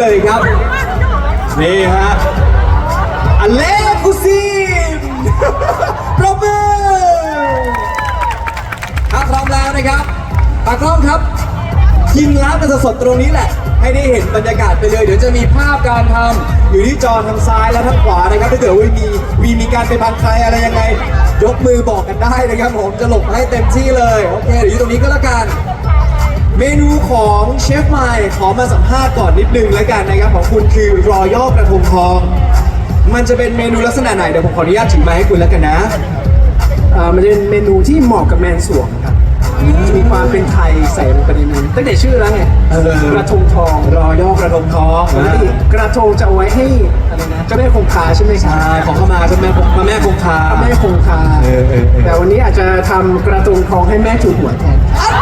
เลยครับ นี่ฮะอเล็กกุซิมปรบมือถ้าพร้อมแล้วนะครับตากล้องครับยิงล้างกันสดๆตรงนี้แหละ ให้ได้เห็นบรรยากาศไปเลย เดี๋ยวจะมีภาพการทำอยู่ที่จอทางซ้ายและทางขวานะครับถ้าเกิดว่ามีมีมีการไปบังใครอะไรยังไง ยกมือบอกกันได้นะครับผมจะหลบให้เต็มที่เลย โอเคเดี๋ยวอยู่ตรงนี้ก็แล้วกัน เมนูของเชฟไมค์ขอมาสัมภาษณ์ก่อนนิดนึงแล้วกันนะครับของคุณคือรอยอกระทงทอง มันจะเป็นเมนูลักษณะไหนเดี๋ยวผมขออนุญาตถือมาให้คุณแล้วกันนะอ่ามันจะเป็นเมนูที่เหมาะกับแมนสวงครับจะมีความเป็นไทยใส่ลงไปในนั้นตั้งแต่ชื่อแล้วไงเออกระทงทองรอยอกระทงทองปกติกระทงจะเอาไว้ให้อะไรนะเจ้าแม่คงคาใช่ไหมครับใช่ขอเข้ามาเจ้าแม่พระแม่คงคา เจ้าแม่คงคา เออเออเออ แต่วันนี้อาจจะทำกระทงทองให้แม่ถูกหัวแทนแ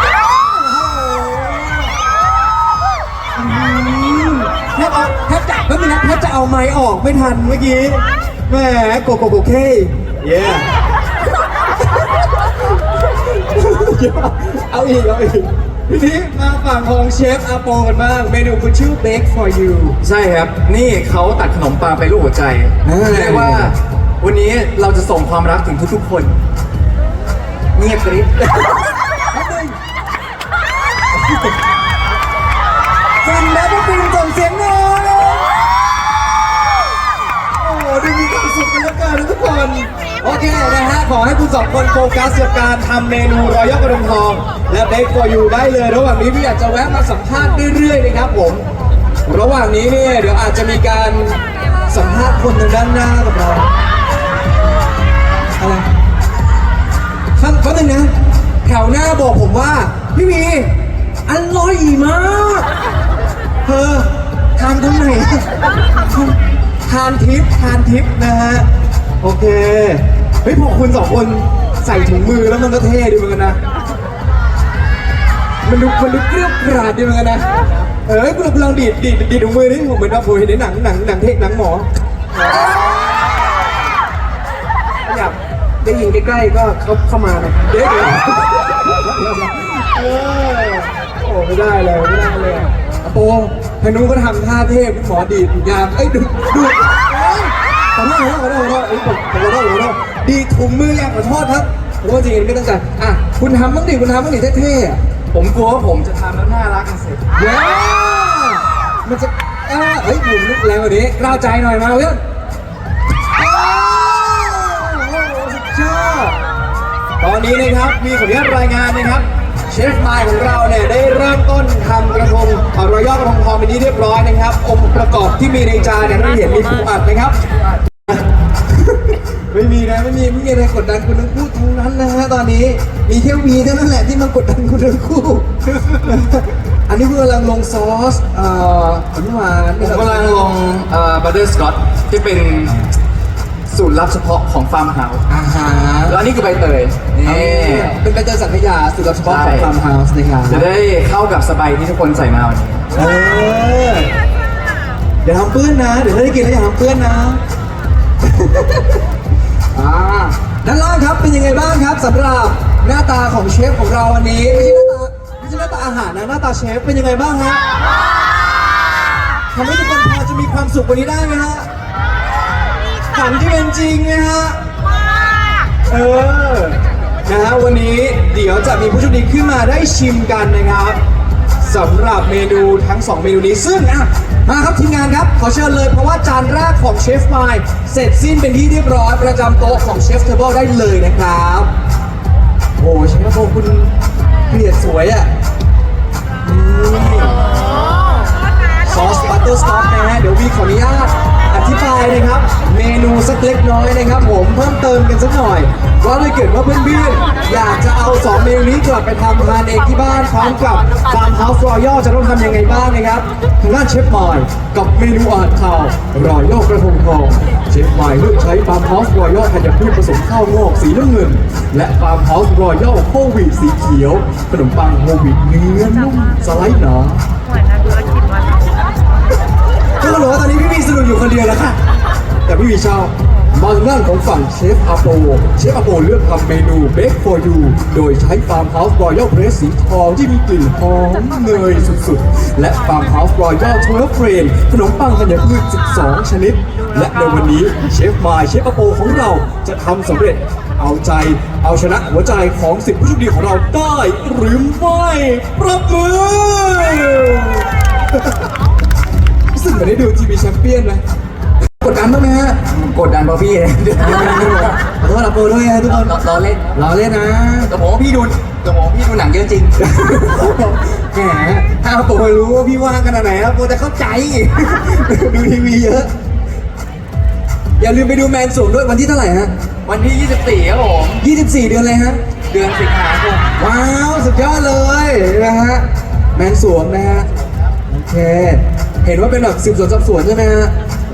ไม้ออกไม่ทันเมื่อกี้แหมโกโกโกเคเย้เอาอีกเอาอีกทีนี้มาฝั่งของเชฟอาโปกันบ้าง เมนูคุณชื่อ Bake for you ใช่ครับ นี่เขาตัดขนมปังไปรูปหัวใจเออเรียกว่า วันนี้เราจะส่งความรักถึงทุกๆคน เงียบกริบ สุขกันแล้วกันทุกคน โอเคนะฮะ ขอให้คุณสองคนโฟกัสกับการทำเมนูรอยยอกกระดงทอง และ Bake for you ได้เลย ระหว่างนี้พี่อยากจะแวะมาสัมภาษณ์เรื่อยๆนะครับผม ระหว่างนี้เนี่ยเดี๋ยวอาจจะมีการสัมภาษณ์คนทางด้านหน้ากับเรา อะไรข้างก็นึงนะ แถวหน้าบอกผมว่า พี่วีอร่อยมากเธอทานตรงไหนทานทิปทานทิปนะฮะ โอเค เฮ้ยพอคุณสองคนใส่ถุงมือแล้วมันก็เท่ดีเหมือนกันนะ มันดูมันดูเกลียวกราดดีเหมือนกันนะ เออคุณลองดีดดีดดีดถุงมือนี่ผมเหมือนว่าผมเห็นในหนังหนังหนังเทศหนังหมออยากได้ยินใกล้ๆก็เข้าเข้ามาเลยเดี๋ยวเดี๋ยวเออโอ้ไม่ได้เลยไม่ได้เลยอะโปทางนู้นก็ทำท่าเทพหมอดีดยามเอ้ยดูดูเอ้ย ขอโทษขอโทษขอโทษขอโทษเอ้ยผมขอโทษขอโทษดีถุงมือยางขอโทษครับขอโทษจริงๆไม่ตั้งใจอะคุณทำบ้างดิคุณทำบ้างดิเท่ๆอะผมกลัวว่าผมจะทำแล้วน่ารักกันเสร็จเย้มันจะเอ้ยเฮ้ยหมุนแรงกว่านี้กล้าวใจหน่อยมาเพื่อนอ้าวโอ้โหสุดยอดตอนนี้นะครับมีขออนุญาตรายงานนะครับ เชฟมล์ของเราเนี่ยได้เริ่มต้นทำกระทงเอรอยย่อกระทงทองเป็นที่เรียบร้อยนะครับองค์ประกอบที่มีในจานเนี่ยที่เห็นมีปูอัดนะครับ ไม่มีนะไม่มีไม่มีอะไรกดดันคุณทั้งคู่ทั้งนั้นนะฮะตอนนี้มีแค่วีเท่านั้นแหละที่มากดดันคุณทั้งคู่ อันนี้เพื่อกำลังลงซอสเอ่อหวานๆผมกำลังลงบัตเตอร์สกอตที่เป็น สูตรลับเฉพาะของฟาร์มเฮาส์อาหารแล้วอันนี้คือใบเตยนี่ เป็นใบเตยสังขยาสูตรลับเฉพาะของใช่ฟาร์มเฮาส์นะครับจะได้เข้ากับสบายที่ทุกคนใส่มาวันนี้เออเดี๋ยวทำเปื้อนนะ เดี๋ยวถ้าได้กินแล้วอย่าทำเปื้อนนะอ่าด้านล่างครับเป็นยังไงบ้างครับสำหรับหน้าตาของเชฟของเราวันนี้ไม่ใช่หน้าตาไม่ใช่หน้าตาอาหารนะหน้าตาเชฟเป็นยังไงบ้างฮะทำให้ทุกคนพอจะมีความสุขวันนี้ได้ไหมฮะ ฝันที่เป็นจริงนะฮะ เออ นะฮะวันนี้เดี๋ยวจะมีผู้โชคดีขึ้นมาได้ชิมกันนะครับสำหรับเมนูทั้ง 2 เมนูนี้ซึ่งอะมาครับทีมงานครับ ขอเชิญเลยเพราะว่าจานแรกของเชฟไมล์เสร็จสิ้นเป็นที่เรียบร้อยประจำโต๊ะของเชฟเทเบิลได้เลยนะครับโอ้เชฟโบคุณเกลียดสวยอะนี่ซอสบัตเตอร์สต็อกนะฮะเดี๋ยววีขออนุญาตอ ธิบายนะครับ เมนูสักเล็กน้อยนะครับ ผมเพิ่มเติมกันสักหน่อยว่าถ้าเกิดว่าเพื่อนๆอยากจะเอา2เมนูนี้กลับไปทำทานเองที่บ้านพร้อมกับฟาร์มเฮาส์รอยัลจะต้องทำยังไงบ้างนะครับทางด้านเชฟมายกับเมนูอาหารคาวรอยัลกระทงทองเชฟมายเลือกใช้ฟาร์มเฮาส์รอยัลธัญพืชผสมข้าวงอกสีน้ำเงิน และฟาร์มเฮาส์รอยัลโควีสีเขียวขนมปังโควีเนื้อนุ่มสไลด์หนา ทำก็รู้ว่าตอนนี้พี่วีสนุกอยู่คนเดียวแล้วค่ะ แต่พี่วีชอบมาทางด้านของฝั่งเชฟอาโปเชฟอาโปเลือกทำเมนู Bake for You โดยใช้ฟาร์มเฮาส์รอยัลเพรสสีทองที่มีกลิ่นหอมเนยสุดๆ และฟาร์มเฮาส์รอยัลทเวลเฟรนขนมปังธัญพืช 12 ชนิด และในวันนี้เชฟมายเชฟอาโปของเราจะทำสำเร็จเอาใจเอาชนะหัวใจของสิบผู้โชคดีของเราได้หรือไม่ปรบมือ รู้สึกเหมือนได้ดูทีวีแชมเปี้ยนไหมกดดันบ้างไหมฮะกดดันเพราะพี่เองขอโทษเราโปรด้วยนะทุกคนล้อเล่นเราเล่นนะแต่ผมว่าพี่ดูแต่ผมว่าพี่ดูหนังเยอะจริงแหมถ้าโปรรู้ว่าพี่ว่างขนาดไหนครับโปรจะเข้าใจดูทีวีเยอะ อย่าลืมไปดูแมนสูงด้วยวันที่เท่าไหร่ฮะวันที่ 24ครับผม24 เดือนเลยฮะ เดือนสิงหาคมว้าว สุดยอดเลยนะฮะ แมนสวมนะฮะ โอเค เห็นว่าเป็นแบบสืบสวนสอบสวนใช่ไหมฮะ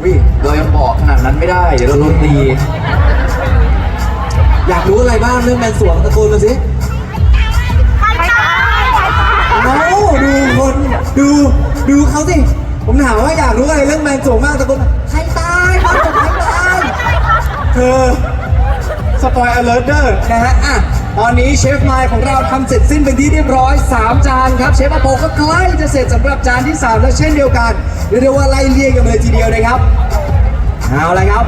วิเรายังบอกขนาดนั้นไม่ได้ เดี๋ยวเราโดนตีอยากรู้อะไรบ้างเรื่องแมนสวมตะโกนมาสิเอ้าดูคนดูดูเขาสิ ผมถามว่าอยากรู้อะไรเรื่องแมนสวงมากตะโกนใครตายครับใครตายเธอสปอยอเลอร์เดอร์นะฮะอะ ตอนนี้เชฟไมล์ของเราทำเสร็จสิ้นเป็นที่เรียบร้อย 3 จานครับ เชฟอโปก็ใกล้จะเสร็จสำหรับจานที่ 3 แล้วเช่นเดียวกันเรียกว่าไล่เลี่ยงกันเลยทีเดียวนะครับเอาละครับ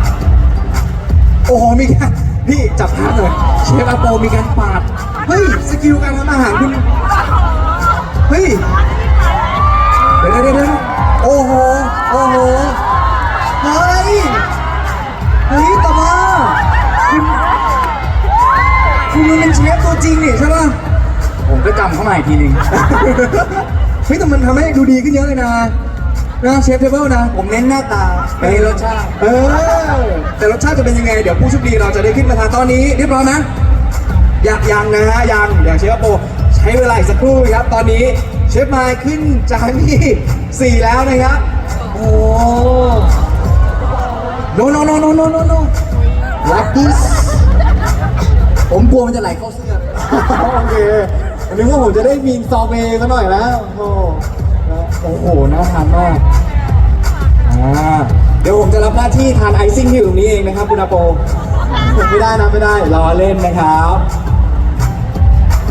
โอ้โหมีการพี่จับภาพหน่อยเชฟอโปมีการปาดเฮ้ยสกิลการทำอาหารคุณเฮ้ยเดี๋ยวเดี๋ยวโอ้โหโอ้โห คุณมันเป็นเชฟตัวจริงนี่ใช่ป่ะ ผมก็จำเข้ามาอีกทีหนึง เฮ้ยแต่มันทำให้ดูดีขึ้นเยอะเลยนะนะเชฟเทเบิลนะผมเน้นหน้าตาไม่เน้นรสชาติ เออ แต่รสชาติจะเป็นยังไง เดี๋ยวผู้โชคดีเราจะได้ขึ้นมาทานตอนนี้เรียบร้อยนะยังยังนะฮะยังอย่างเชฟโปใช้เวลาอีกสักครู่ครับ ตอนนี้เชฟมายขึ้นจานที่ 4 แล้วนะครับ โอ้ no no no no no no no like this ผมกลัวมันจะไหลเข้าเสื้อ โอเคนึกว่าผมจะได้มีนซอเบซะหน่อยแล้วโอ้โหโอ้โหน่าทานมากอ่าเดี๋ยวผมจะรับหน้าที่ทานไอซิ่งที่อยู่ตรงนี้เองนะครับคุณอาโปผมไม่ได้นะไม่ได้รอเล่นนะครับ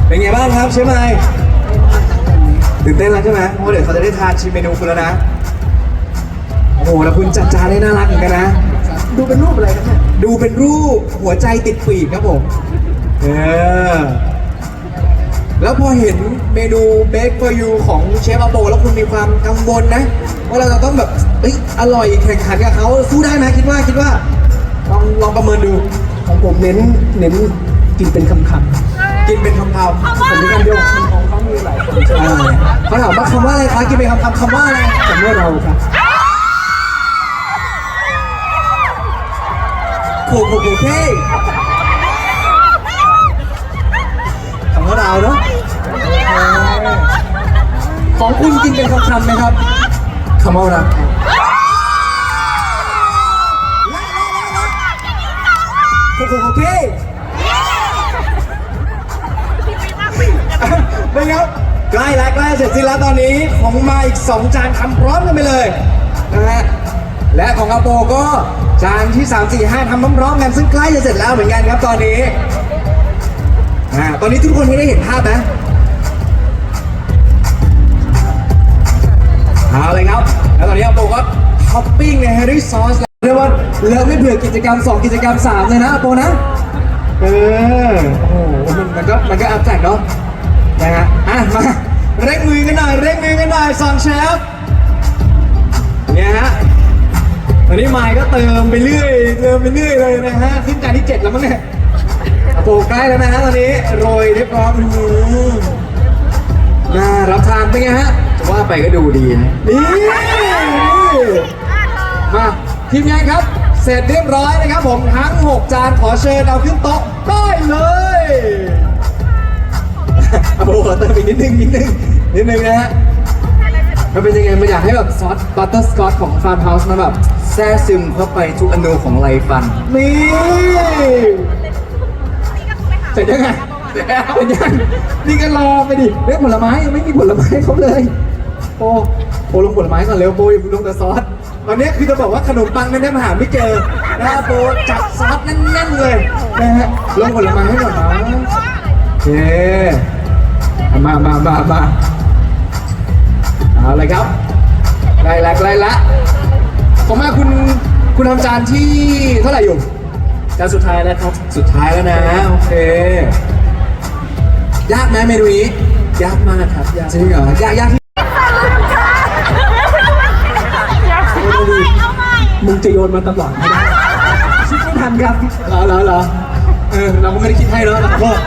เป็นไงบ้างครับใช่ไหมตื่นเต้นแล้วใช่ไหมเพราะเดี๋ยวเขาจะได้ทานชิมเมนูคุณแล้วนะโอ้โหแล้วคุณจัดจานได้น่ารักเหมือนกันนะ ดูเป็นรูปอะไรครับเนี่ยดูเป็นรูปหัวใจติดปีกครับผม เออแล้วพอเห็นเมนู Bake for You ของเชฟอาโปแล้วคุณมีความกังวลนะว่าเราจะต้องแบบเอ้ยอร่อยแข่งขันกับเขาสู้ได้ไหมคิดว่าคิดว่าลองลองประเมินดูของผมเน้นเน้นกินเป็นคำคำกินเป็นคำคำๆผมมีการเดียวของเขามีหลายคนใช่ไหมอ่าเขาถามว่าคำว่าอะไรคะกินเป็นคำคำคำว่าอะไรแต่เมื่อเราครับโคโคโคเท่ คำว่าเราเนาะของคุณกินเป็นคำคำไหมครับคำว่ารักโอเคโอเคเป็นครับใกล้แล้วใกล้เสร็จสิ้นแล้วตอนนี้ของมาอีก2จานทำพร้อมกันไปเลยนะฮะและของอาโปก็จานที่ 3 4 5ทำพร้อมๆกันซึ่งใกล้จะเสร็จแล้วเหมือนกันครับตอนนี้ อ่าตอนนี้ทุกคนได้เห็นภาพไหมเอาเลยครับ แล้วตอนนี้อาโปก็ท็อปปิ้งนะฮะด้วยซอสเรียกว่าเลิกไม่เบื่อกิจกรรม 2 กิจกรรม 3 เลยนะอาโปนะ เออ โอ้โห มันก็มันก็อัพแตกเนาะนะฮะอะมาเร่งมือกันหน่อยเร่งมือกันหน่อยสองเชฟเนี่ยฮะตอนนี้ไมค์ก็เติมไปเรื่อยเติมไปเรื่อยเลยนะฮะขึ้นจานที่ 7 แล้วมั้งเนี่ย ปใกล้แล้วนะฮะตอนนี้โรยเรียบร้อยอื้อหือน่ารับทานเป็นไงฮะจะว่าไปก็ดูดีนะนี่นี่มาทีมงานครับ เสร็จเรียบร้อยนะครับผมทั้ง 6 จานขอเชิญเอาขึ้นโต๊ะได้เลยอะโบขอเติมอีกนิดนึงนิดนึงนิดนึงนะฮะ มันเป็นยังไง มันอยากให้แบบซอสบัตเตอร์สกอตของฟาร์มเฮาส์มันแบบแทรกซึมเข้าไปทุกอนูของไรฟัน นี่เสร็จยังไงเสร็จยังนี่ก็รอไปดิเรื่องผลไม้ยังไม่มีผลไม้เขาเลย โอ้โอ้ลงผลไม้ก่อนเร็วโบยลงแต่ซอสวันนี้คือจะบอกว่าขนมปังนั้นได้มาหาไม่เจอนะโปจัดซอสแน่นๆเลยนะฮะลงผลไม้ให้หน่อยนะโอเคมามามามาเอาเลยครับใกล้ละใกล้ละผมว่าคุณคุณทำจานที่เท่าไหร่อยู่ จานสุดท้ายแล้วครับ สุดท้ายแล้วนะ โอเค ยากไหมเมนูนี้ยากมากครับยากจริงเหรอยากยากที่มึงจะโยนมาตลอดไม่ได้คิดไม่ทันครับเหรอเหรอเหรอเออเราก็ไม่ได้คิดให้เนอะเราขอโทษ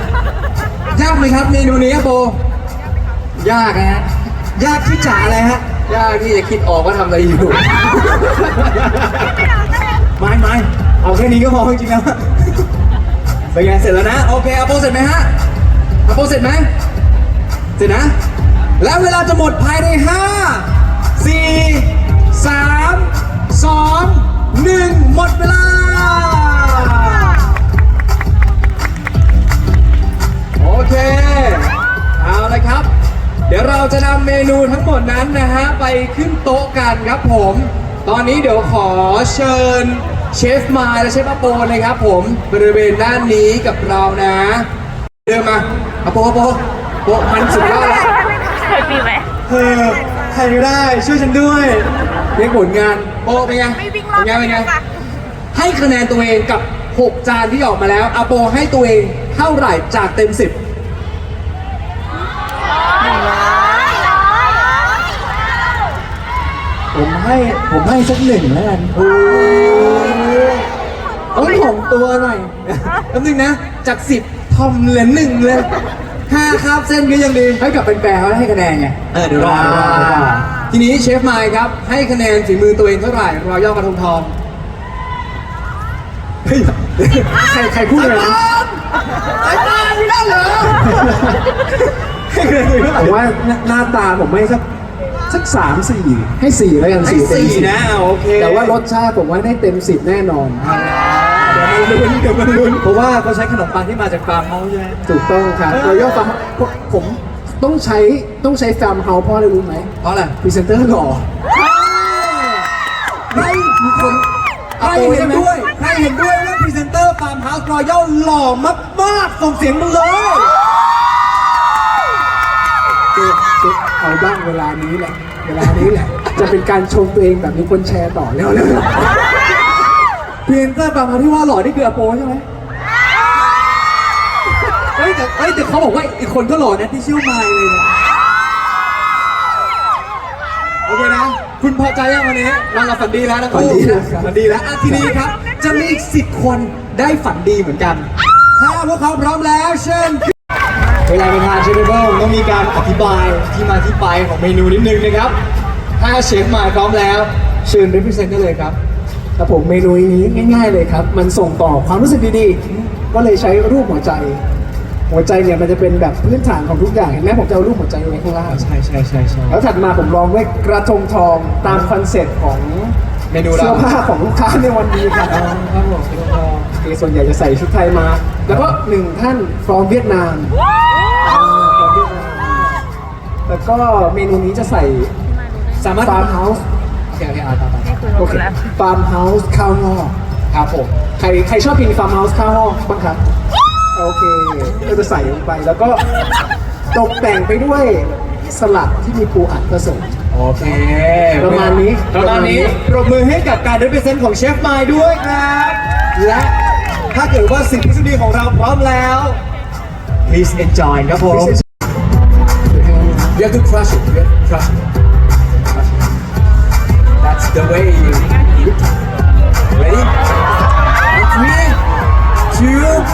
ยากไหมครับเมนูนี้ครับโบ ยากนะฮะยากที่จะอะไรฮะยากที่จะคิดออกว่าทำอะไรอยู่ ไม่ไม่ เอาแค่นี้ก็พอจริงๆแล้วเป็นไงเสร็จแล้วนะ โอเคอาโปเสร็จไหมฮะอาโปเสร็จไหมเสร็จนะ แล้วเวลาจะหมดภายใน 5 4 3 2 1 หมดเวลา โอเค เอาเลยครับ เดี๋ยวเราจะนำเมนูทั้งหมดนั้นนะฮะ ไปขึ้นโต๊ะกันครับผม ตอนนี้เดี๋ยวขอเชิญ เชฟมายและเชฟอโปเลยครับผมบริเวณด้านนี้กับเรานะ เดินมาอโปอโปโปมันสุดยอดแล้วเคยปีไหมเออใครก็ได้ช่วยฉันด้วยเรียกผลงานโปเป็นไงไม่วิ่งรเป็อบนไงเป็นไงปะให้คะแนนตัวเองกับ 6 จานที่ออกมาแล้วอาโปให้ตัวเองเท่าไหร่จากเต็ม 10 ผมให้ผมให้สักหนึ่งแล้วกันโอ้ยเอาของตัวหน่อยแป๊บนึงนะ จากสิบทอมเหลือหนึ่งเลยห้าคาบเส้นก็ยังดี ให้กับเป็นแฟนๆเขาให้คะแนนไงเออเดี๋ยวรอเดี๋ยวรอเดี๋ยวรอทีนี้เชฟไมค์ครับ ให้คะแนนฝีมือตัวเองเท่าไหร่รอย่อกระทงทองเฮ้ยใครใครพูดเลยนะไอ้ตาไม่ได้เหรอให้คะแนนตัวเองเท่าไหผร่ มว่าหน้าหน้าตาผมไม่สัก สักสามสี่ให้สี่แล้วกันให้สี่เต็มสี่สิบนะโอเคแต่ว่ารสชาติผมว่าได้เต็มสิบแน่นอน เดี๋ยวมันลุ้นเดี๋ยวมันลุ้นเพราะว่าเขาใช้ขนมปังที่มาจากฟาร์มเฮาส์ใช่ไหม ถูกต้องครับเราย่อฟาร์มผมต้องใช้ต้องใช้ฟาร์มเฮาส์เพราะอะไรรู้ไหมเพราะอะไรพรีเซนเตอร์หล่อใครมีคนใครเห็นด้วยใครเห็นด้วยว่าพรีเซนเตอร์ฟาร์มเฮาส์รอยัลหล่อมากๆส่งเสียงมาเลยคือคือ เอาบ้างเวลานี้แหละ เวลานี้แหละ จะเป็นการชมตัวเองแบบมีคนแชร์ต่อเร็วเร็วพรีเซนเตอร์ฟาร์มเฮาส์ที่ว่าหล่อนี่คืออาโปใช่ไหมเฮ้ยแต่เฮ้ยแต่เขาบอกว่าอีกคนก็หล่อนะที่ชื่อไมล์เลยเนี่ยโอเคนะ คุณพอใจยังวันนี้นอนหลับฝันดีแล้วนะฝันดีแล้วครับ ฝันดีแล้วอะทีนี้ครับ จะมีอีกสิบคนได้ฝันดีเหมือนกัน ถ้าพวกเขาพร้อมแล้วเชิญ เวลาไปทานเชฟเบิลต้องมีการอธิบายที่มาที่ไปของเมนูนิดนึงนะครับ ถ้าเชฟมาพร้อมแล้ว เชิญ represent ได้เลยครับ ครับผมเมนูนี้ง่าย ๆ เลยครับ มันส่งต่อความรู้สึกดีๆ ก็เลยใช้รูปหัวใจ หัวใจเนี่ยมันจะเป็นแบบพื้นฐานของทุกอย่างเห็นไหมผมจะเอารูปหัวใจไว้ข้างล่าง ใช่ใช่ใช่ใช่แล้วถัดมาผมลองด้วยกระทงทองตามคอนเซ็ปต์ของ เมนูเราเสื้อผ้าของลูกค้าในวันนี้ครับครับผมโอเคส่วนใหญ่จะใส่ชุดไทยมา แล้วก็หนึ่งท่านฟรอมเวียดนามอ่า from เวียดนาม แล้วก็เมนูนี้จะใส่สามารถฟาร์มเฮาส์โอเคโอเคเอาต่อไปนี่คือโอรู้เคแล้วฟาร์มเฮาส์ข้าวงอกครับผมใครใครชอบกินฟาร์มเฮาส์ข้าวงอกบ้างครับโอเคก็จะใส่ลงไปแล้วก็ตกแต่งไปด้วย สลัดที่มีปูอัดผสม โอเคประมาณนี้ ประมาณนี้ปรบมือให้กับการเด p r e เซนต์ของเชฟไมาด้วยครับ และถ้าเกิดว่าสิ่งที่สุดีของเราพร้อมแล้ว please enjoy ครับผม you have to crush it you have to crush it that's the way you ready it's me two